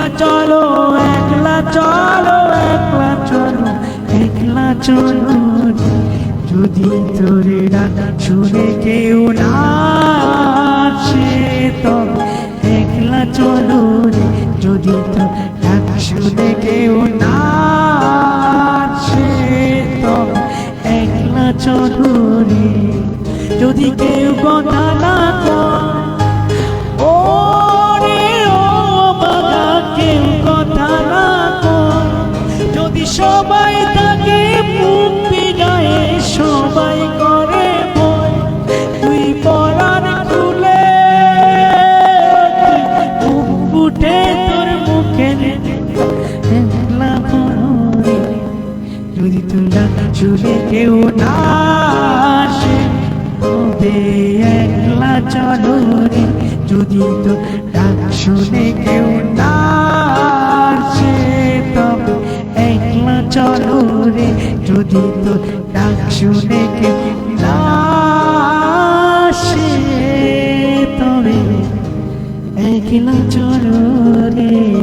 একলা চলো একলা চলো একলা চলো একলা চলো যদি তোরে ডাক শুনে কেউ না একলা চলো রে। যদি তো ডাক শুনে কেউ না তবে একলা চলো রে। যদি কেউ কথা না সবাই তাকে মুখ বিগায়ে সবাই করে তুই পরার খুলে মুখ উঠে তোর মুখে যদি তোরা চুলে কেউ না আসে একলা চলো যদি তো ডাক শুনে কেউ যদি তো ডাক শুনে তবে একলা রে